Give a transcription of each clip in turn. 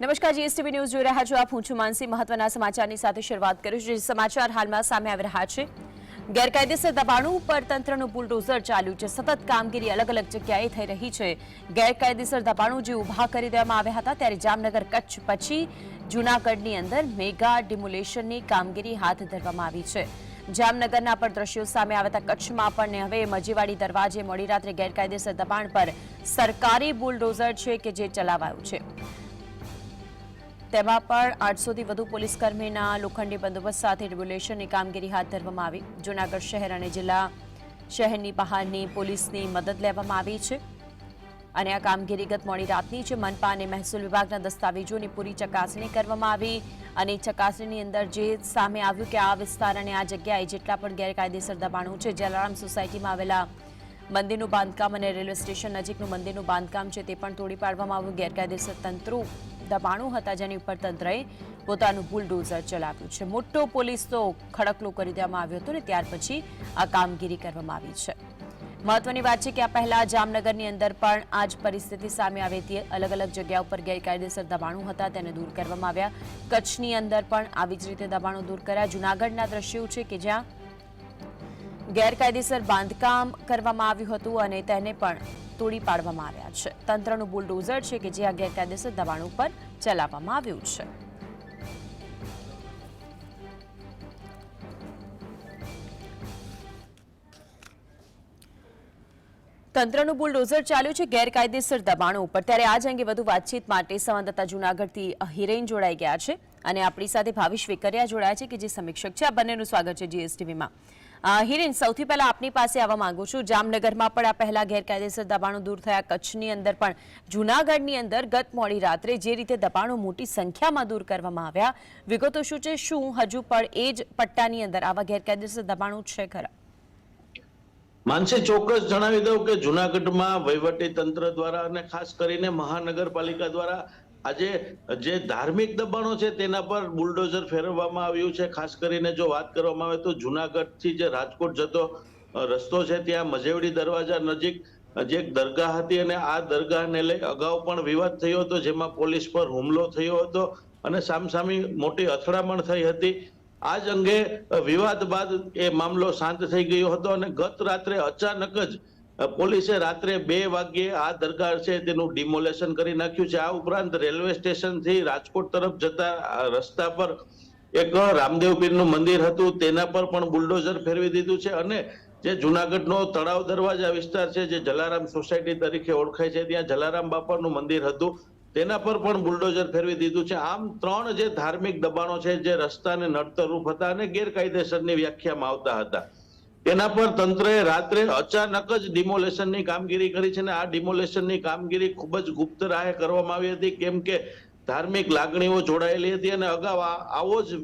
નમસ્કાર, GSTV news જોઈ રહ્યા છો આપ. હું છું માનસી. મહત્વના સમાચારની સાથે શરૂઆત કરીશું, જે સમાચાર હાલમાં સામે આવી રહ્યા છે. ગેરકાયદેસર દબાણો ઉપર તંત્રનું બુલડોઝર ચાલ્યું છે. સતત કામગીરી અલગ અલગ જગ્યાએ થઈ રહી છે. ગેરકાયદેસર દબાણો જે ઊભા કરી દેવામાં આવ્યા હતા ત્યારે જામનગર કચ્છ પછી જૂનાગઢની અંદર મેગા ડિમોલેશનની કામગીરી હાથ ધરવામાં આવી છે. જામનગરના પર દ્રશ્યો સામે આવ્યા હતા. કચ્છમાં આપણને હવે મજીવાડી દરવાજે મોડી રાત્રે ગેરકાયદેસર દબાણ પર સરકારી બુલડોઝર છે કે જે ચલાવાયું છે? તેમાં પણ આઠસોથી વધુ પોલીસકર્મીના લોખંડી બંદોબસ્ત સાથે રેગ્યુલેશનની કામગીરી હાથ ધરવામાં આવી. જૂનાગઢ શહેર અને જિલ્લા શહેરની બહારની પોલીસની મદદ લેવામાં આવી છે. અને આ કામગીરી ગત મોડી રાતની છે મનપા અને મહેસૂલ વિભાગના દસ્તાવેજોની પૂરી ચકાસણી કરવામાં આવી અને ચકાસણીની અંદર જે સામે આવ્યું કે આ વિસ્તાર અને આ જગ્યાએ જેટલા પણ ગેરકાયદેસર દબાણો છે જલારામ સોસાયટીમાં આવેલા મંદિરનું બાંધકામ અને રેલવે સ્ટેશન નજીકનું મંદિરનું બાંધકામ છે, તે પણ તોડી પાડવામાં આવ્યું. ગેરકાયદેસર તંત્રો દબાણો હતા જેની ઉપર તંત્રએ પોતાનું બુલડોઝર ચલાવ્યું છે. મોટો પોલીસ તો ખડકલો કરી દેવામાં આવ્યો હતો ને ત્યાર પછી આ કામગીરી કરવામાં આવી છે. મહત્વની વાત છે કે આ પહેલા જામનગરની અંદર પણ આ જ પરિસ્થિતિ સામે આવી હતી. અલગ અલગ જગ્યા ઉપર ગેરકાયદેસર દબાણો હતા, તેને દૂર કરવામાં આવ્યા. કચ્છની અંદર પણ આવી જ રીતે દબાણો દૂર કર્યા. જૂનાગઢના દ્રશ્યો છે કે જ્યાં ગેરકાયદેસર બાંધકામ કરવામાં આવ્યું હતું અને તેને પણ તોડી પાડવામાં આવ્યા છે. તંત્રનું બુલડોઝર છે કે જે આ ગેરકાયદેસર દબાણ ઉપર ચલાવવામાં આવ્યું છે. તંત્રનું બુલડોઝર ચાલ્યું છે ગેરકાયદેસર દબાણો ઉપર. ત્યારે આજ અંગે વધુ વાતચીત માટે સંવાદદાતા જૂનાગઢથી હિરેન જોડાઈ ગયા છે. અને આપણી સાથે ભાવિશ વેકરિયા જોડાયા છે કે જે સમીક્ષક છે. આ બંનેનું સ્વાગત છે જીએસટીવીમાં હિરેન, સૌથી પહેલા આપની પાસે આવવા માંગુ છું. જામનગરમાં પણ આ પહેલા ગેરકાયદેસર દબાણો દૂર થયા. કચ્છની અંદર પણ, જૂનાગઢની અંદર ગત મોડી રાત્રે જે રીતે દબાણો મોટી સંખ્યામાં દૂર કરવામાં આવ્યા. વિગતો શું છે? શું હજુ પણ એ જ પટ્ટાની અંદર આવા ગેરકાયદેસર દબાણો છે ખરા? માનસી ચોક્કસ જણાવી દઉં કે જુનાગઢમાં વહીવટી તંત્ર દ્વારા અને ખાસ કરીને મહાનગરપાલિકા દ્વારા આજે જે ધાર્મિક દબાણો છે તેના પર બુલડોઝર ફેરવવામાં આવ્યું છે. ખાસ કરીને જો વાત કરવામાં આવે તો જુનાગઢથી જે રાજકોટ જતો રસ્તો છે ત્યાં મજેવડી દરવાજા નજીક જે એક દરગાહ હતી અને આ દરગાહને લઈ અગાઉ પણ વિવાદ થયો હતો જેમાં પોલીસ પર હુમલો થયો હતો અને સામસામી મોટી અથડામણ થઈ હતી. આ જ અંગે વિવાદ બાદ એ મામલો શાંત થઈ ગયો હતો અને ગત રાત્રે અચાનક જ પોલીસે રાત્રે બે વાગ્યે આ દરગાહ છે તેનું ડિમોલેશન કરી નાખ્યું છે. આ ઉપરાંત રેલવે સ્ટેશનથી રાજકોટ તરફ જતા રસ્તા પર એક રામદેવ પીરનું મંદિર હતું. તેના પર પણ બુલડોઝર ફેરવી દીધું છે અને જે જુનાગઢનો તળાવ દરવાજા વિસ્તાર છે, જે જલારામ સોસાયટી તરીકે ઓળખાય છે, ત્યાં જલારામ બાપાનું મંદિર હતું. તેના પર પણ બુલડોઝર ફેરવી દીધું છે. આમ ત્રણ જે ધાર્મિક દબાણો છે, જે રસ્તાને નડતરરૂપ હતા અને ગેરકાયદેસરની વ્યાખ્યામાં આવતા હતા. તેના પર તંત્રએ રાત્રે અચાનક જ ડિમોલેશનની કામગીરી કરી છે અને આ ડિમોલેશનની કામગીરી ખૂબ જ ગુપ્ત રાહે કરવામાં આવી હતી, કેમ કે ધાર્મિક લાગણીઓ જોડાયેલી હતી અને અગાઉ આવો જ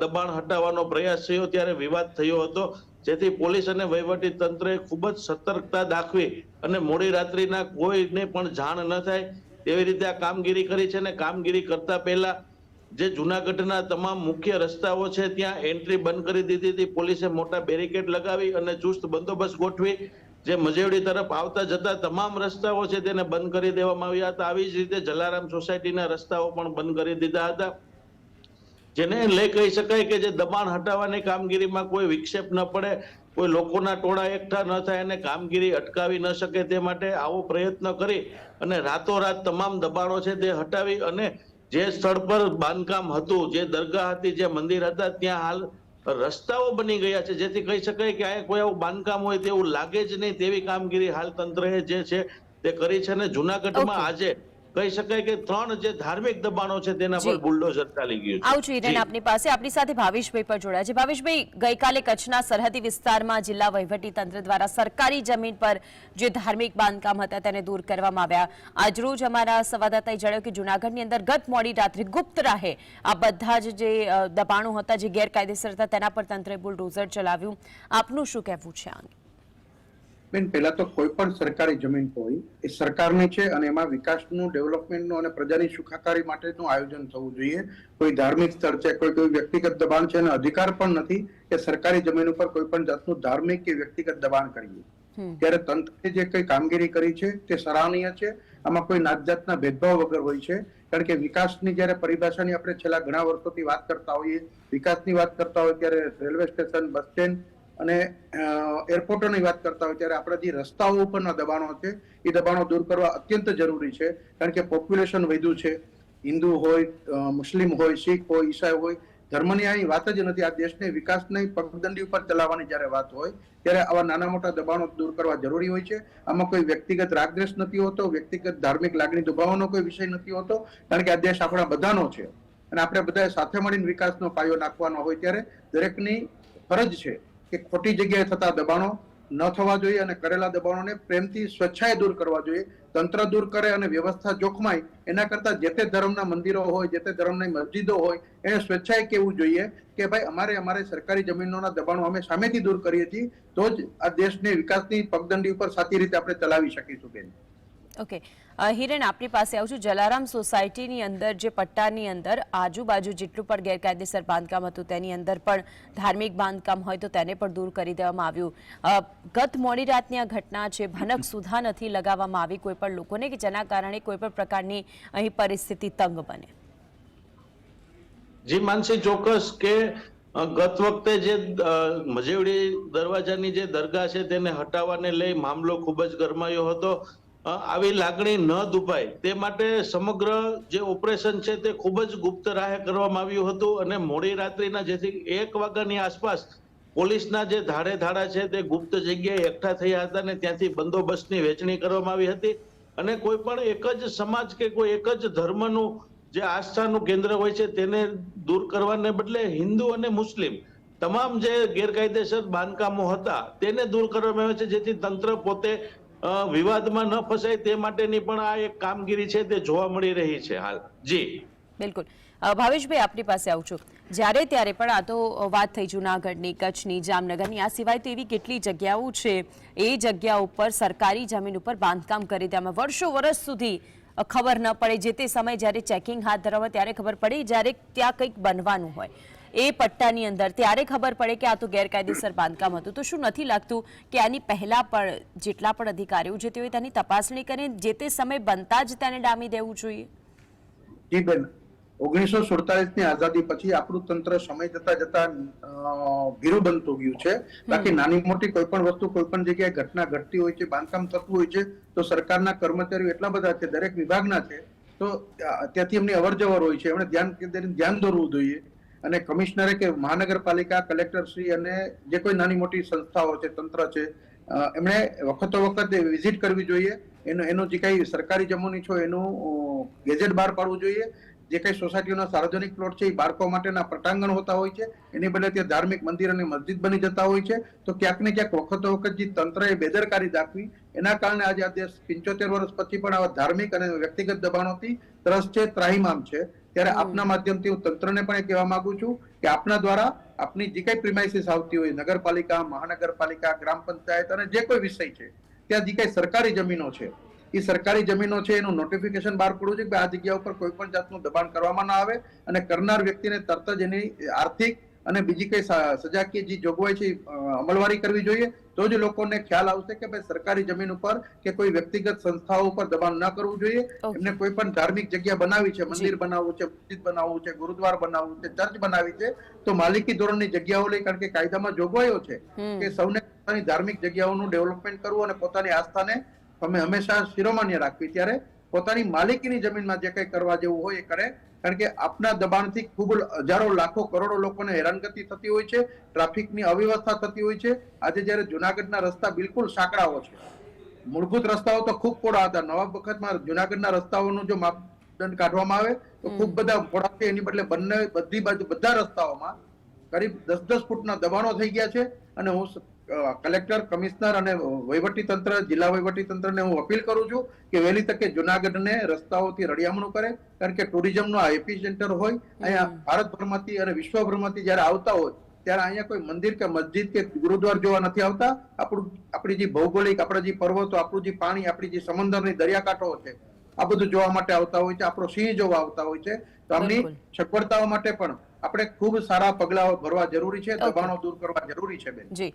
દબાણ હટાવવાનો પ્રયાસ થયો ત્યારે વિવાદ થયો હતો. જેથી પોલીસ અને વહીવટી તંત્રએ ખૂબ જ સતર્કતા દાખવી અને મોડી રાત્રિના કોઈને પણ જાણ ન થાય તેવી રીતે આ કામગીરી કરી છે અને કામગીરી કરતા પહેલા જે જુનાગઢના તમામ મુખ્ય રસ્તાઓ છે, ત્યાં એન્ટ્રી બંધ કરી દીધી હતી. પોલીસે મોટા બેરિકેડ લગાવી અને ચુસ્ત બંદોબસ્ત ગોઠવી. જે મજેવડી તરફ આવતા જતા તમામ રસ્તાઓ છે, તેને બંધ કરી દેવામાં આવ્યા હતા. આવી જ રીતે જલારામ સોસાયટીના રસ્તાઓ પણ બંધ કરી દીધા હતા. જેને લઈ કહી શકાય કે જે દબાણ હટાવવાની કામગીરીમાં કોઈ વિક્ષેપ ન પડે, કોઈ લોકોના ટોળા એકઠા ન થાય અને કામગીરી અટકાવી ન શકે તે માટે આવો પ્રયત્ન કરી અને રાતોરાત તમામ દબાણો છે તે હટાવી અને જે સ્થળ પર બાંધકામ હતું જે દરગાહ હતી જે મંદિર હતા ત્યાં હાલ રસ્તાઓ બની ગયા છે. જેથી કહી શકાય કે આ કોઈ આવું બાંધકામ હોય તેવું લાગે જ નહીં તેવી કામગીરી હાલ તંત્રએ જે છે તે કરી છે અને જુનાગઢમાં આજે કહી શકાય કે ત્રણ જે ધાર્મિક દબાણો છે તેના પર બુલડોઝર ચાલી ગયું છે. આવું છું આપની પાસે. આપણી સાથે ભાવેશભાઈ પણ જોડાયા છે. ભાવેશભાઈ ગઈકાલે કચ્છના સરહદી વિસ્તારમાં જિલ્લા વહીવટી તંત્ર દ્વારા સરકારી જમીન પર જે ધાર્મિક બાંધકામ હતા તેને દૂર કરવામાં આવ્યા. આજરોજ અમારા સંવાદદાતાએ જણાવ્યું કે જૂનાગઢની અંદર ગત મોડી રાત્રે ગુપ્ત રાહે આ બધા જ જે દબાણો હતા જે ગેરકાયદેસર હતા તેના પર તંત્રે બુલડોઝર ચલાવ્યું. આપનું શું કહેવું છે આ અંગે? બેન પહેલા તો કોઈ પણ સરકારી જમીન હોય એ સરકારની છે અને એમાં વિકાસનું ડેવલપમેન્ટનું અને પ્રજાની સુખાકારી માટેનું આયોજન થવું જોઈએ. કોઈ ધાર્મિક સ્થળ છે કોઈ કોઈ વ્યક્તિગત દબાણ છે અને અધિકાર પણ નથી કે સરકારી જમીન ઉપર કોઈ પણ જાતનું ધાર્મિક કે વ્યક્તિગત દબાણ કરીએ. ત્યારે તંત્રે જે કઈ કામગીરી કરી છે તે સરાહનીય છે. આમાં કોઈ નાત જાતના ભેદભાવ વગર હોય છે. કારણ કે વિકાસની જ્યારે પરિભાષાની આપણે છેલ્લા ઘણા વર્ષોથી વાત કરતા હોઈએ વિકાસની વાત કરતા હોય ત્યારે રેલવે સ્ટેશન બસ સ્ટેન્ડ અને એરપોર્ટોની વાત કરતા હોય ત્યારે આપણા જે રસ્તાઓ ઉપરના દબાણો છે, એ દબાણો દૂર કરવા અત્યંત જરૂરી છે. કારણ કે પોપ્યુલેશન વધ્યું છે. હિન્દુ હોય મુસ્લિમ હોય, શીખ હોય, ઈસાઈ હોય, ધર્મની અહીં વાત જ નથી. આ દેશને વિકાસની પગદંડી ઉપર ચલાવવાની જ્યારે વાત હોય, ત્યારે આવા નાના મોટા દબાણો દૂર કરવા જરૂરી હોય છે. આમાં કોઈ વ્યક્તિગત રાગદ્રેશ નથી હોતો, વ્યક્તિગત ધાર્મિક લાગણી દુભાવવાનો કોઈ વિષય નથી હોતો, કારણ કે આ દેશ આપણા બધાનો છે. અને આપણે બધાએ સાથે મળીને વિકાસનો પાયો નાખવાનો હોય ત્યારે દરેકની ફરજ છે. કે ખોટી જગ્યાએ થતા દબાણો ન થવા જોઈએ અને કરેલા દબાણોને પ્રેમથી સ્વેચ્છાએ દૂર કરવા જોઈએ. તંત્ર દૂર કરે અને વ્યવસ્થા જોખમાય, એના કરતા જે તે ધર્મના મંદિરો હોય, જે તે ધર્મની મસ્જિદો હોય, એને સ્વેચ્છાએ કહેવું જોઈએ કે ભાઈ અમારે અમારે સરકારી જમીનોના દબાણો અમે સામેથી દૂર કરીએ છીએ, તો જ આ દેશને વિકાસની પગદંડી ઉપર સાચી રીતે આપણે ચલાવી શકીશું બેન. ઓકે હિરેન, આપણી પાસે આવું છું. જલારામ સોસાયટીની અંદર, જે પટ્ટાની અંદર, આજુબાજુ જેટલું પણ ગેરકાયદેસર બાંધકામ હતું, તેની અંદર પણ ધાર્મિક બાંધકામ હોય તો તેને પણ દૂર કરી દેવામાં આવ્યું. ગત મોડી રાતની આ ઘટના છે, ભનક સુધા નથી લગાવવામાં આવી કોઈ પણ લોકોને કે જેના કારણે કોઈ પણ પ્રકારની અહીં પરિસ્થિતિ તંગ બને? જી, માનસી, ચોક્કસ કે ગત વખતે જે મજેવડી દરવાજાની જે દરગાહ છે, તેને હટાવવાને લઈ મામલો ખૂબ જ ગરમાયો હતો. આવી લાગણી ન દુભાય. તે માટે સમગ્ર જે ઓપરેશન છે તે ખૂબ જ ગુપ્ત રાહે કરવામાં આવ્યું હતું અને મોડી રાત્રિના જેથી એક વાગ્યાની આસપાસ પોલીસના જે ધારે ધાડા છે તે ગુપ્ત જગ્યાએ એકઠા થયા હતા અને ત્યાંથી બંદોબસ્તની વહેંચણી કરવામાં આવી હતી. અને કોઈ પણ એક જ સમાજ કે કોઈ એક જ ધર્મનું જે આસ્થાનું કેન્દ્ર હોય છે તેને દૂર કરવાને બદલે હિન્દુ અને મુસ્લિમ તમામ જે ગેરકાયદેસર બાંધકામો હતા તેને દૂર કરવામાં આવે છે જેથી તંત્ર પોતે વિવાદમાં ન ફસાય તે માટેની પણ આ એક કામગીરી છે તે જોવા મળી રહી છે હાલ. જી. બિલકુલ. ભાવેશભાઈ, આપની પાસે આવું છું. જ્યારે ત્યારે પણ આ તો વાત થઈ જુનાગઢની, કચ્છની, જામનગરની, આ સિવાય તો એવી કેટલી જગ્યાઓ છે, એ જગ્યા ઉપર સરકારી જમીન ઉપર બાંધકામ કરી દેવામાં વર્ષો વર્ષ સુધી ખબર ન પડે. જે તે સમય જ્યારે ચેકિંગ હાથ ધરવામાં ત્યારે ખબર પડે, જ્યારે ત્યાં કંઈક બનવાનું હોય. એ પટ્ટાની અંદર. ત્યારે ખબર પડે કે આ તો ગેરકાયદેસર બાંધકામ હતું. તો શું નથી લાગતું કે આની પહેલા પણ જેટલા પણ અધિકારીઓ છે તેઓએ તેની તપાસણી કરીને જે તે સમય બનતા જ તેને ડામી દેવું જોઈએ? જી બેન ઓગણીસો સુડતાલીસની આઝાદી પછી આપણું તંત્ર સમય જતા જતા ભીરું બનતું ગયું છે. બાકી નાની મોટી કોઈ પણ વસ્તુ કોઈ પણ જગ્યાએ ઘટના ઘટતી હોય છે બાંધકામ થતું હોય છે તો સરકારના કર્મચારીઓ એટલા બધા છે દરેક વિભાગના છે તો ત્યાંથી એમની અવર જવર હોય છે. એમણે ધ્યાન ધ્યાન દોરવું જોઈએ. અને કમિશનરે કે મહાનગરપાલિકા કલેક્ટર શ્રી અને જે કોઈ નાની મોટી સંસ્થાઓ છે, તંત્ર છે એમણે વખતો વખત વિઝિટ કરવી જોઈએ. એનું એનું જે કાંઈ સરકારી જમીન છે, એનું ગેજેટ બહાર પાડવું જોઈએ. જે કંઈ સોસાયટીઓના સાર્વજનિક પ્લોટ છે, એ બાળકો માટેના પટાંગણ હોતા હોય છે. એની બદલે ત્યાં ધાર્મિક મંદિર અને મસ્જિદ બની જતા હોય છે. તો ક્યાંક ને ક્યાંક વખતો વખત જે તંત્રએ બેદરકારી દાખવી, એના કારણે આજે આ દેશ પંચોતેર વર્ષ પછી પણ આવા ધાર્મિક અને વ્યક્તિગત દબાણોથી ત્રસ છે, ત્રાહિમામ છે. ત્યારે આપના માધ્યમથી હું તંત્રને પણ એ કહેવા માંગુ છું કે આપના દ્વારા આપની જે કઈ પ્રિમાઇસીસ આવતી હોય નગરપાલિકા મહાનગરપાલિકા ગ્રામ પંચાયત અને જે કોઈ વિષય છે ત્યાં જે કઈ સરકારી જમીનો છે એ સરકારી જમીનો છે એનું નોટિફિકેશન બહાર પડવું છે કે આ જગ્યા ઉપર કોઈ પણ જાતનું દબાણ કરવામાં ના આવે અને કરનાર વ્યક્તિને તરત જ એની આર્થિક અને બીજી કઈ સજાકીય જે જોગવાઈ છે અમલવારી કરવી જોઈએ તો જ લોકોને ખ્યાલ આવશે કે ભાઈ સરકારી જમીન ઉપર કે કોઈ વ્યક્તિગત સંસ્થાઓ ઉપર દબાણ ન કરવું જોઈએ. એમને કોઈ પણ ધાર્મિક જગ્યા બનાવી છે મંદિર બનાવવું છે મસ્જિદ બનાવવું છે ગુરુદ્વાર બનાવવું છે ચર્ચ બનાવી છે તો માલિકી ધોરણની જગ્યાઓ લઈ કારણ કે કાયદામાં જોગવાઈઓ છે કે સૌને પોતાની ધાર્મિક જગ્યાઓનું ડેવલપમેન્ટ કરવું અને પોતાની આસ્થાને અમે હંમેશા શિરોમાન્ય રાખવી. ત્યારે પોતાની માલિકીની જમીનમાં જે કંઈ કરવા જેવું હોય એ કરે. કારણ કે આપના દબાણથી ખૂબ હજારો લાખો કરોડો લોકોને હેરાનગતિ થતી હોય છે ટ્રાફિકની અવ્યવસ્થા થતી હોય છે. આજે જ્યારે જુનાગઢના રસ્તા બિલકુલ સાંકડાઓ છે. મૂળભૂત રસ્તાઓ તો ખૂબ પોળા હતા. નવા વખતમાં જુનાગઢના રસ્તાઓનું જો માપદંડ કાઢવામાં આવે તો ખૂબ બધા પોળા છે એની બદલે બંને બધી બાજુ બધા રસ્તાઓમાં કરીબ દસ દસ ફૂટના દબાણો થઈ ગયા છે અને હું કલેક્ટર કમિશનર અને વહીવટી તંત્ર જિલ્લા વહીવટી તંત્રને હું અપીલ કરું છું કે વહેલી તકે જુનાગઢને રસ્તાઓથી રળિયામણું કરે કારણ કે ટુરિઝમનો આ એપી સેન્ટર હોય અહીંયા ભારતભરમાંથી અને વિશ્વભરમાંથી જ્યારે આવતા હોય ત્યારે અહીંયા કોઈ મંદિર કે મસ્જિદ કે ગુરુદ્વાર જોવા નથી આવતા. આપણું આપણી જે ભૌગોલિક આપણા જે પર્વતો આપણું જે પાણી આપણી જે સમંદરની દરિયાકાંઠો છે આ બધું જોવા માટે આવતા હોય છે. આપણો સિંહ જોવા આવતા હોય છે. તો આમની. સગવડતાઓ માટે પણ આપણે ખૂબ સારા પગલાઓ ભરવા જરૂરી છે દબાણો દૂર કરવા જરૂરી છે બેન. જી.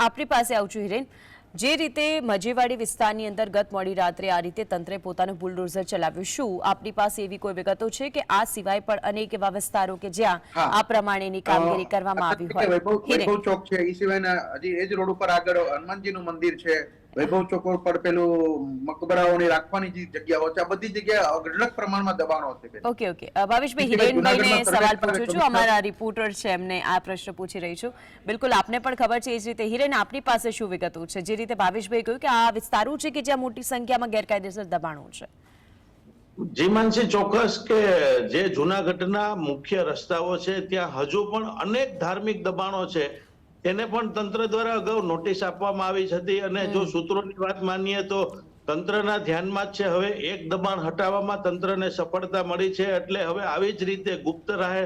આપણી પાસે આવું હિરેન. જે રીતે મજેવાડી વિસ્તારની અંદર ગત મોડી રાત્રે આ રીતે તંત્રે પોતાનું બુલડોઝર ચલાવ્યું શું આપની પાસે એવી કોઈ વિગતો છે કે આ સિવાય પણ અનેક એવા વિસ્તારો કે જ્યાં આ પ્રમાણેની કામગીરી કરવામાં આવી હોય? વૈભવ ચોક છે એ સિવાયના હજી એ જ રોડ ઉપર આગળ હનુમાનજીનું મંદિર છે વૈભવ ચોક પર પેલું મકબરાઓની રાખવાની જે જગ્યાઓ છે આ બધી જગ્યાએ અઢળક પ્રમાણમાં દબાણો છે ઓકે ઓકે. ભાવેશભાઈ હિરેનભાઈને સવાલ પૂછું છું. અમારા રિપોર્ટર છે એમને આ પ્રશ્ન પૂછી રહી છું. બિલકુલ આપને પણ ખબર છે એ જ રીતે. હિરેન આપની પાસે શું વિગતો છે? જે રીતે ભાવેશભાઈ કહ્યું કે આ વિસ્તારો છે કે જ્યાં મોટી સંખ્યામાં ગેરકાયદેસર દબાણો છે? જી માનસી ચોક્કસ કે જે જૂનાગઢના મુખ્ય રસ્તાઓ છે ત્યાં હજુ પણ અનેક ધાર્મિક દબાણો છે. તેને પણ તંત્ર દ્વારા અગાઉ નોટિસ આપવામાં આવી હતી અને જો સૂત્રોની વાત માનીએ તો તંત્રના ધ્યાનમાં જ છે હવે એક દબાણ હટાવવામાં તંત્રને સફળતા મળી છે એટલે હવે આવી જ રીતે ગુપ્ત રાહે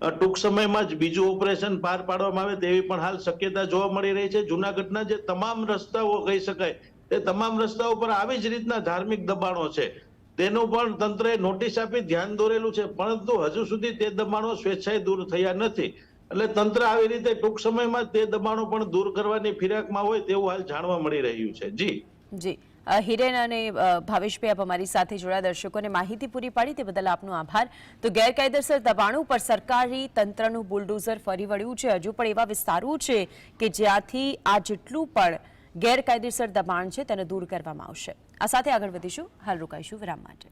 ટૂંક સમયમાં જ બીજું ઓપરેશન પાર પાડવામાં આવે તેવી પણ હાલ શક્યતા જોવા મળી રહી છે. જુનાગઢના જે તમામ રસ્તાઓ કહી શકાય તે તમામ રસ્તાઓ પર આવી જ રીતના ધાર્મિક દબાણો છે. તેનું પણ તંત્રએ નોટિસ આપી ધ્યાન દોરેલું છે પરંતુ હજુ સુધી તે દબાણો સ્વેચ્છાએ દૂર થયા નથી. એટલે તંત્ર આવી રીતે ટૂંક સમયમાં તે દબાણો પણ દૂર કરવાની ફિરાકમાં હોય તેવું હાલ જાણવા મળી રહ્યું છે. જી. જી. હિરેન અને ભાવેશભાઈ આપ અમારી સાથે જોડાયા. દર્શકોને માહિતી પૂરી પાડી તે બદલ આપનો આભાર. તો ગેરકાયદેસર દબાણો પર સરકારી તંત્રનું બુલડોઝર ફરી વળ્યું છે. હજુ પણ એવા વિસ્તારો છે કે જ્યાંથી આ જેટલું પણ ગેરકાયદેસર દબાણ છે તેને દૂર કરવામાં આવશે. આ સાથે આગળ વધીશું. હાલ રોકાઈશું વિરામ માટે.